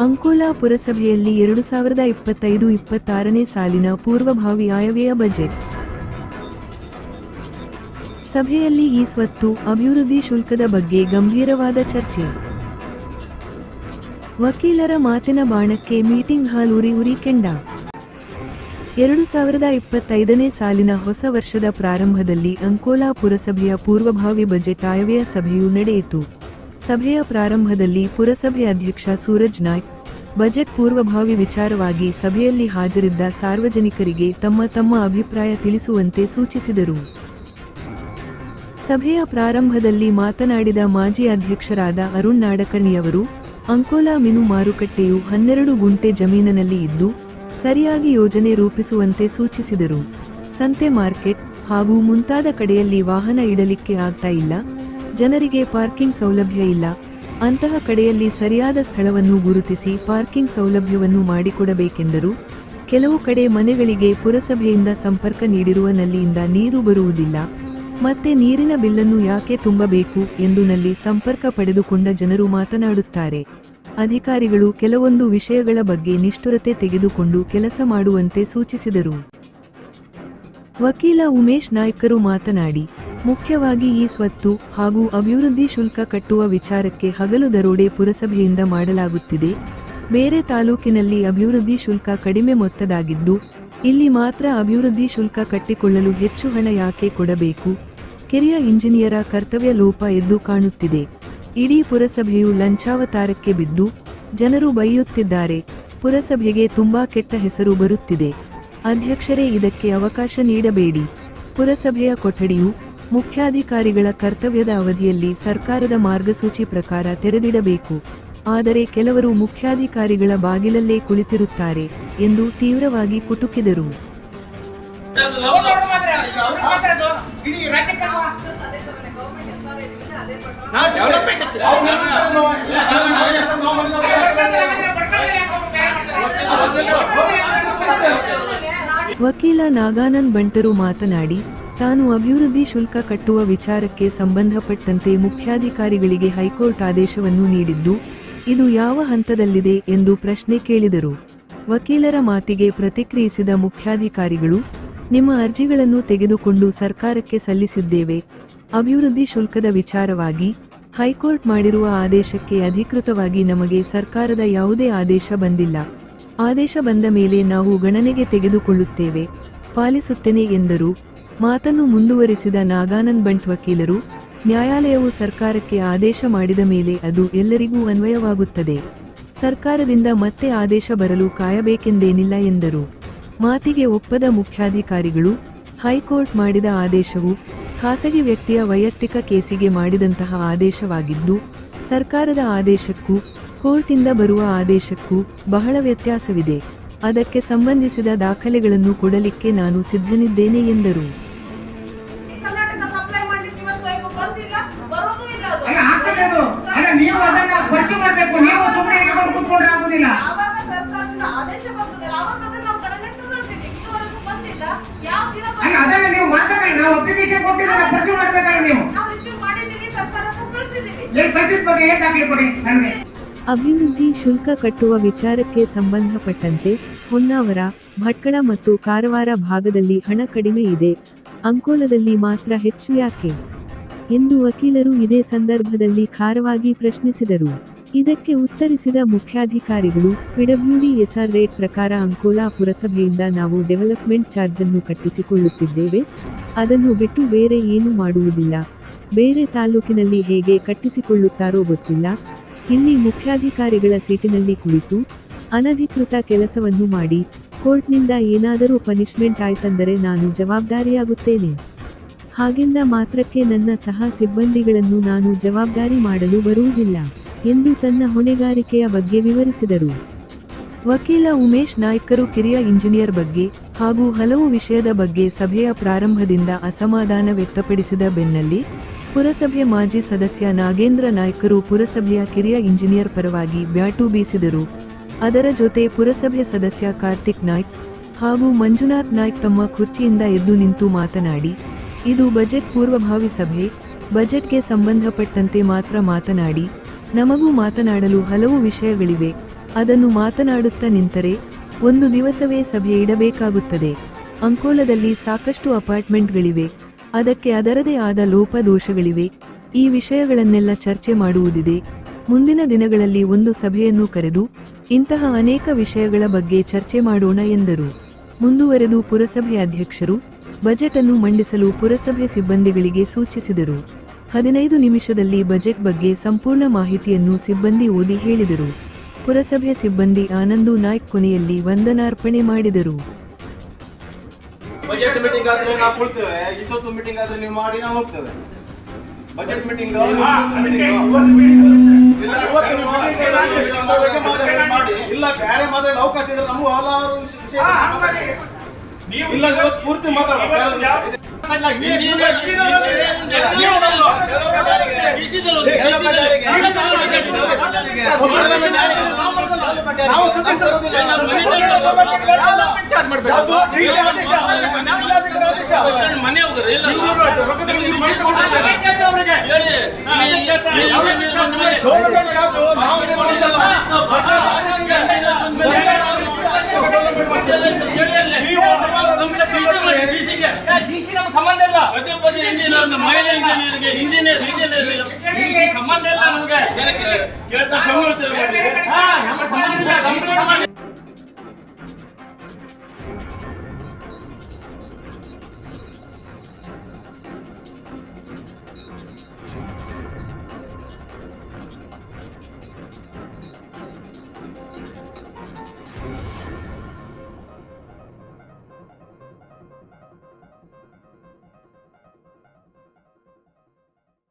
ಅಂಕೋಲಾ ಪುರಸಭೆಯಲ್ಲಿ ಎರಡು ಸಾವಿರದ ಇಪ್ಪತ್ತೈದು ಇಪ್ಪತ್ತಾರನೇ ಸಾಲಿನ ಪೂರ್ವಭಾವಿ ಆಯವ್ಯಯ ಬಜೆಟ್. ಸಭೆಯಲ್ಲಿ ಈ ಸ್ವತ್ತು ಅಭಿವೃದ್ಧಿ ಶುಲ್ಕದ ಬಗ್ಗೆ ಗಂಭೀರವಾದ ಚರ್ಚೆ. ವಕೀಲರ ಮಾತಿನ ಬಾಣಕ್ಕೆ ಮೀಟಿಂಗ್ ಹಾಲ್ ಉರಿ ಉರಿ ಕೆಂಡ. ಎರಡು ಸಾವಿರದ ಇಪ್ಪತ್ತೈದನೇ ಸಾಲಿನ ಹೊಸ ವರ್ಷದ ಪ್ರಾರಂಭದಲ್ಲಿ ಅಂಕೋಲಾ ಪುರಸಭೆಯ ಪೂರ್ವಭಾವಿ ಬಜೆಟ್ ಆಯವ್ಯಯ ಸಭೆಯು ನಡೆಯಿತು. ಸಭೆಯ ಪ್ರಾರಂಭದಲ್ಲಿ ಪುರಸಭೆ ಅಧ್ಯಕ್ಷ ಸೂರಜ್ ನಾಯ್ಕ್, ಬಜೆಟ್ ಪೂರ್ವಭಾವಿ ವಿಚಾರವಾಗಿ ಸಭೆಯಲ್ಲಿ ಹಾಜರಿದ್ದ ಸಾರ್ವಜನಿಕರಿಗೆ ತಮ್ಮ ತಮ್ಮ ಅಭಿಪ್ರಾಯ ತಿಳಿಸುವಂತೆ ಸೂಚಿಸಿದರು. ಸಭೆಯ ಪ್ರಾರಂಭದಲ್ಲಿ ಮಾತನಾಡಿದ ಮಾಜಿ ಅಧ್ಯಕ್ಷರಾದ ಅರುಣ್ ನಾಡಕರ್ಣಿಯವರು ಅಂಕೋಲಾ ಮೀನು ಮಾರುಕಟ್ಟೆಯು ಹನ್ನೆರಡು ಗುಂಟೆ ಜಮೀನಿನಲ್ಲಿ ಇದ್ದು, ಸರಿಯಾಗಿ ಯೋಜನೆ ರೂಪಿಸುವಂತೆ ಸೂಚಿಸಿದರು. ಸಂತೆ ಮಾರ್ಕೆಟ್ ಹಾಗೂ ಮುಂತಾದ ಕಡೆಯಲ್ಲಿ ವಾಹನ ಇಡಲಿಕ್ಕೆ ಆಗ್ತಾ ಇಲ್ಲ. ಜನರಿಗೆ ಪಾರ್ಕಿಂಗ್ ಸೌಲಭ್ಯ ಇಲ್ಲ. ಅಂತಹ ಕಡೆಯಲ್ಲಿ ಸರಿಯಾದ ಸ್ಥಳವನ್ನು ಗುರುತಿಸಿ ಪಾರ್ಕಿಂಗ್ ಸೌಲಭ್ಯವನ್ನು ಮಾಡಿಕೊಡಬೇಕೆಂದರು. ಕೆಲವು ಕಡೆ ಮನೆಗಳಿಗೆ ಪುರಸಭೆಯಿಂದ ಸಂಪರ್ಕ ನೀಡಿರುವ ನಲ್ಲಿಯಿಂದ ನೀರು ಬರುವುದಿಲ್ಲ. ಮತ್ತೆ ನೀರಿನ ಬಿಲ್ಲನ್ನು ಯಾಕೆ ತುಂಬಬೇಕು ಎಂದು ನಲ್ಲಿ ಸಂಪರ್ಕ ಪಡೆದುಕೊಂಡ ಜನರು ಮಾತನಾಡುತ್ತಾರೆ. ಅಧಿಕಾರಿಗಳು ಕೆಲವೊಂದು ವಿಷಯಗಳ ಬಗ್ಗೆ ನಿಷ್ಠುರತೆ ತೆಗೆದುಕೊಂಡು ಕೆಲಸ ಮಾಡುವಂತೆ ಸೂಚಿಸಿದರು. ವಕೀಲ ಉಮೇಶ್ ನಾಯ್ಕರು ಮಾತನಾಡಿ ಮುಖ್ಯವಾಗಿ ಈ ಸ್ವತ್ತು ಹಾಗೂ ಅಭಿವೃದ್ಧಿ ಶುಲ್ಕ ಕಟ್ಟುವ ವಿಚಾರಕ್ಕೆ ಹಗಲು ದರೋಡೆ ಪುರಸಭೆಯಿಂದ ಮಾಡಲಾಗುತ್ತಿದೆ. ಬೇರೆ ತಾಲೂಕಿನಲ್ಲಿ ಅಭಿವೃದ್ಧಿ ಶುಲ್ಕ ಕಡಿಮೆ ಮೊತ್ತದಾಗಿದ್ದು, ಇಲ್ಲಿ ಮಾತ್ರ ಅಭಿವೃದ್ಧಿ ಶುಲ್ಕ ಕಟ್ಟಿಕೊಳ್ಳಲು ಹೆಚ್ಚು ಹಣ ಯಾಕೆ ಕೊಡಬೇಕು? ಕಿರಿಯ ಇಂಜಿನಿಯರ ಕರ್ತವ್ಯ ಲೋಪ ಎದ್ದು ಕಾಣುತ್ತಿದೆ. ಇಡೀ ಪುರಸಭೆಯು ಲಂಚಾವತಾರಕ್ಕೆ ಬಿದ್ದು, ಜನರು ಬೈಯುತ್ತಿದ್ದಾರೆ. ಪುರಸಭೆಗೆ ತುಂಬಾ ಕೆಟ್ಟ ಹೆಸರು ಬರುತ್ತಿದೆ. ಅಧ್ಯಕ್ಷರೇ ಇದಕ್ಕೆ ಅವಕಾಶ ನೀಡಬೇಡಿ. ಪುರಸಭೆಯ ಕೊಠಡಿಯು ಮುಖ್ಯಾಧಿಕಾರಿಗಳ ಕರ್ತವ್ಯದ ಅವಧಿಯಲ್ಲಿ ಸರ್ಕಾರದ ಮಾರ್ಗಸೂಚಿ ಪ್ರಕಾರ ತೆರೆದಿಡಬೇಕು ಆದರೆ ಕೆಲವರು ಮುಖ್ಯಾಧಿಕಾರಿಗಳ ಬಾಗಿಲಲ್ಲೇ ಕುಳಿತಿರುತ್ತಾರೆ ಎಂದು ತೀವ್ರವಾಗಿ ಕುಟುಕಿದರು? ವಕೀಲ ನಾಗಾನಂದ್ ಬಂಟರು ಮಾತನಾಡಿ ತಾನು ಅಭಿವೃದ್ಧಿ ಶುಲ್ಕ ಕಟ್ಟುವ ವಿಚಾರಕ್ಕೆ ಸಂಬಂಧಪಟ್ಟಂತೆ ಮುಖ್ಯಾಧಿಕಾರಿಗಳಿಗೆ ಹೈಕೋರ್ಟ್ ಆದೇಶವನ್ನು ನೀಡಿದ್ದು, ಇದು ಯಾವ ಹಂತದಲ್ಲಿದೆ ಎಂದು ಪ್ರಶ್ನೆ ಕೇಳಿದರು. ವಕೀಲರ ಮಾತಿಗೆ ಪ್ರತಿಕ್ರಿಯಿಸಿದ ಮುಖ್ಯಾಧಿಕಾರಿಗಳು, ನಿಮ್ಮ ಅರ್ಜಿಗಳನ್ನು ತೆಗೆದುಕೊಂಡು ಸರ್ಕಾರಕ್ಕೆ ಸಲ್ಲಿಸಿದ್ದೇವೆ. ಅಭಿವೃದ್ಧಿ ಶುಲ್ಕದ ವಿಚಾರವಾಗಿ ಹೈಕೋರ್ಟ್ ಮಾಡಿರುವ ಆದೇಶಕ್ಕೆ ಅಧಿಕೃತವಾಗಿ ನಮಗೆ ಸರ್ಕಾರದ ಯಾವುದೇ ಆದೇಶ ಬಂದಿಲ್ಲ. ಆದೇಶ ಬಂದ ಮೇಲೆ ನಾವು ಗಣನೆಗೆ ತೆಗೆದುಕೊಳ್ಳುತ್ತೇವೆ. ಪಾಲಿಸುತ್ತೇನೆ ಎಂದರು. ಮಾತನ್ನು ಮುಂದುವರಿಸಿದ ನಾಗಾನಂದ್ ಬಂಟ್ ವಕೀಲರು, ನ್ಯಾಯಾಲಯವು ಸರ್ಕಾರಕ್ಕೆ ಆದೇಶ ಮಾಡಿದ ಮೇಲೆ ಅದು ಎಲ್ಲರಿಗೂ ಅನ್ವಯವಾಗುತ್ತದೆ. ಸರ್ಕಾರದಿಂದ ಮತ್ತೆ ಆದೇಶ ಬರಲು ಕಾಯಬೇಕೆಂದೇನಿಲ್ಲ ಎಂದರು. ಮಾತಿಗೆ ಒಪ್ಪದ ಮುಖ್ಯಾಧಿಕಾರಿಗಳು, ಹೈಕೋರ್ಟ್ ಮಾಡಿದ ಆದೇಶವು ಖಾಸಗಿ ವ್ಯಕ್ತಿಯ ವೈಯಕ್ತಿಕ ಕೇಸಿಗೆ ಮಾಡಿದಂತಹ ಆದೇಶವಾಗಿದ್ದು, ಸರ್ಕಾರದ ಆದೇಶಕ್ಕೂ, ಕೋರ್ಟಿಂದ ಬರುವ ಆದೇಶಕ್ಕೂ ಬಹಳ ವ್ಯತ್ಯಾಸವಿದೆ. ಅದಕ್ಕೆ ಸಂಬಂಧಿಸಿದ ದಾಖಲೆಗಳನ್ನು ಕೊಡಲಿಕ್ಕೆ ನಾನು ಸಿದ್ಧನಿದ್ದೇನೆ ಎಂದರು. ಬಗ್ಗೆ ಏನ್ ದಾಖಲೆ ಕೊಡಿ ನನಗೆ? ಅಭಿವೃದ್ಧಿ ಶುಲ್ಕ ಕಟ್ಟುವ ವಿಚಾರಕ್ಕೆ ಸಂಬಂಧಪಟ್ಟಂತೆ ಹೊನ್ನಾವರ, ಭಟ್ಕಳ ಮತ್ತು ಕಾರವಾರ ಭಾಗದಲ್ಲಿ ಹಣ ಕಡಿಮೆ ಇದೆ. ಅಂಕೋಲದಲ್ಲಿ ಮಾತ್ರ ಹೆಚ್ಚು ಯಾಕೆ? ಎಂದು ವಕೀಲರು ಇದೇ ಸಂದರ್ಭದಲ್ಲಿ ಖಾರವಾಗಿ ಪ್ರಶ್ನಿಸಿದರು. ಇದಕ್ಕೆ ಉತ್ತರಿಸಿದ ಮುಖ್ಯಾಧಿಕಾರಿಗಳು ಪಿಡಬ್ಲ್ಯೂಡಿಎಸ್ಆರ್ ರೇಟ್ ಪ್ರಕಾರ ಅಂಕೋಲಾ ಪುರಸಭೆಯಿಂದ ನಾವು ಡೆವಲಪ್ಮೆಂಟ್ ಚಾರ್ಜ್ ಅನ್ನು ಕಟ್ಟಿಸಿಕೊಳ್ಳುತ್ತಿದ್ದೇವೆ. ಅದನ್ನು ಬಿಟ್ಟು ಬೇರೆ ಏನು ಮಾಡುವುದಿಲ್ಲ. ಬೇರೆ ತಾಲೂಕಿನಲ್ಲಿ ಹೇಗೆ ಕಟ್ಟಿಸಿಕೊಳ್ಳುತ್ತಾರೋ ಗೊತ್ತಿಲ್ಲ. ಇಲ್ಲಿ ಮುಖ್ಯಾಧಿಕಾರಿಗಳ ಸೀಟಿನಲ್ಲಿ ಕುಳಿತು ಅನಧಿಕೃತ ಕೆಲಸವನ್ನು ಮಾಡಿ ಕೋರ್ಟ್ನಿಂದ ಏನಾದರೂ ಪನಿಷ್ಮೆಂಟ್ ಆಯ್ತಂದರೆ ನಾನು ಜವಾಬ್ದಾರಿಯಾಗುತ್ತೇನೆ. ಹಾಗೆಂದ ಮಾತ್ರಕ್ಕೆ ನನ್ನ ಸಹ ಸಿಬ್ಬಂದಿಗಳನ್ನು ನಾನು ಜವಾಬ್ದಾರಿ ಮಾಡಲು ಬರುವುದಿಲ್ಲ, ಎಂದು ತನ್ನ ಹೊಣೆಗಾರಿಕೆಯ ಬಗ್ಗೆ ವಿವರಿಸಿದರು. ವಕೀಲ ಉಮೇಶ್ ನಾಯ್ಕರು ಕಿರಿಯ ಇಂಜಿನಿಯರ್ ಬಗ್ಗೆ ಹಾಗೂ ಹಲವು ವಿಷಯದ ಬಗ್ಗೆ ಸಭೆಯ ಪ್ರಾರಂಭದಿಂದ ಅಸಮಾಧಾನ ವ್ಯಕ್ತಪಡಿಸಿದ ಬೆನ್ನಲ್ಲಿ ಪುರಸಭೆ ಮಾಜಿ ಸದಸ್ಯ ನಾಗೇಂದ್ರ ನಾಯ್ಕರು ಪುರಸಭೆಯ ಕಿರಿಯ ಇಂಜಿನಿಯರ್ ಪರವಾಗಿ ಬ್ಯಾಟು ಬೀಸಿದರು. ಅದರ ಜೊತೆ ಪುರಸಭೆ ಸದಸ್ಯ ಕಾರ್ತಿಕ್ ನಾಯ್ಕ್ ಹಾಗೂ ಮಂಜುನಾಥ್ ನಾಯ್ಕ್ ತಮ್ಮ ಕುರ್ಚಿಯಿಂದ ಎದ್ದು ನಿಂತು ಮಾತನಾಡಿ, ಇದು ಬಜೆಟ್ ಪೂರ್ವಭಾವಿ ಸಭೆ, ಬಜೆಟ್ಗೆ ಸಂಬಂಧಪಟ್ಟಂತೆ ಮಾತ್ರ ಮಾತನಾಡಿ, ನಮಗೂ ಮಾತನಾಡಲು ಹಲವು ವಿಷಯಗಳಿವೆ, ಅದನ್ನು ಮಾತನಾಡುತ್ತಾ ನಿಂತರೆ ಒಂದು ದಿವಸವೇ ಸಭೆ ಇಡಬೇಕಾಗುತ್ತದೆ. ಅಂಕೋಲದಲ್ಲಿ ಸಾಕಷ್ಟು ಅಪಾರ್ಟ್ಮೆಂಟ್ಗಳಿವೆ. ಅದಕ್ಕೆ ಅದರದೇ ಆದ ಲೋಪದೋಷಗಳಿವೆ. ಈ ವಿಷಯಗಳನ್ನೆಲ್ಲ ಚರ್ಚೆ ಮಾಡುವುದಿದೆ. ಮುಂದಿನ ದಿನಗಳಲ್ಲಿ ಒಂದು ಸಭೆಯನ್ನು ಕರೆದು ಇಂತಹ ಅನೇಕ ವಿಷಯಗಳ ಬಗ್ಗೆ ಚರ್ಚೆ ಮಾಡೋಣ ಎಂದರು. ಮುಂದುವರೆದು ಪುರಸಭೆ ಅಧ್ಯಕ್ಷರು ಬಜೆಟ್ ಅನ್ನು ಮಂಡಿಸಲು ಪುರಸಭೆ ಸಿಬ್ಬಂದಿಗಳಿಗೆ ಸೂಚಿಸಿದರು. ಹದಿನೈದು ನಿಮಿಷದಲ್ಲಿ ಬಜೆಟ್ ಬಗ್ಗೆ ಸಂಪೂರ್ಣ ಮಾಹಿತಿಯನ್ನು ಸಿಬ್ಬಂದಿ ಓದಿ ಹೇಳಿದರು. ಪುರಸಭೆ ಸಿಬ್ಬಂದಿ ಆನಂದು ನಾಯ್ಕ್ ಕೊನೆಯಲ್ಲಿ ವಂದನಾರ್ಪಣೆ ಮಾಡಿದರು. ಬಜೆಟ್ ಮೀಟಿಂಗ್ ಆದ್ರೆ ನಾವು ಕೊಡ್ತೇವೆ. ಇಷ್ಟೊತ್ತು ಮೀಟಿಂಗ್ ಆದ್ರೆ ನೀವು ಮಾಡಿ ನಾವು ಹೋಗ್ತೇವೆ. ಬಜೆಟ್ ಮೀಟಿಂಗ್ ಇಲ್ಲ ನೀವು ಬೇರೆ ಮಾತಾಡೋ ಅವಕಾಶ ಇದ್ರೆ ನಮಗೂ ಹಲವಾರು ವಿಷಯ- ವಿಷಯ ಇಲ್ಲ ಇವತ್ತು ಪೂರ್ತಿ ಮಾತಾಡೋದು. ನಾವು ಸದಸ್ಯರು ಯಾವ್ದು? DC ಆದೇಶ. ಜಿಲ್ಲಾಧಿಕಾರಿ ಆದೇಶ. ಮನೆ ಹೋಗ್ರಿ ಇಲ್ಲ ರೊಕ್ಕ ತಗೊಂಡು ಇದು ಮಾಡ್ಕೊಂಡು ಗೌರ್ಮೆಂಟ್ ಯಾವ್ದು? ನಾವು ಏನು ಮಾಡಿಲ್ಲ. ಸರ್ಕಾರದ ಆದೇಶ ಇದೆ. ಸರ್ಕಾರದ ಆದೇಶ ಇದೆ. ಡೆವಲಪ್ಮೆಂಟ್ ಮಾಡ್ತಾರೆ. ನೀವು ಹಲವಾರು ಡಿಸಿ ನಮ್ಗೆ ಸಂಬಂಧ ಇಲ್ಲ ಇಂಜಿನಿಯರ್ ಮಹಿಳೆ ಇಂಜಿನಿಯರ್ ಇಂಜಿನಿಯರ್ ಸಂಬಂಧ ಇಲ್ಲ ನಮ್ಗೆ ಕೇಳ್ತಾ ಇಂಜಿನಿಯರ್ ನಮ್ಗೆ ಸಂಬಂಧ ಇಲ್ಲ DC ಸಂಬಂಧ ಇಲ್ಲ.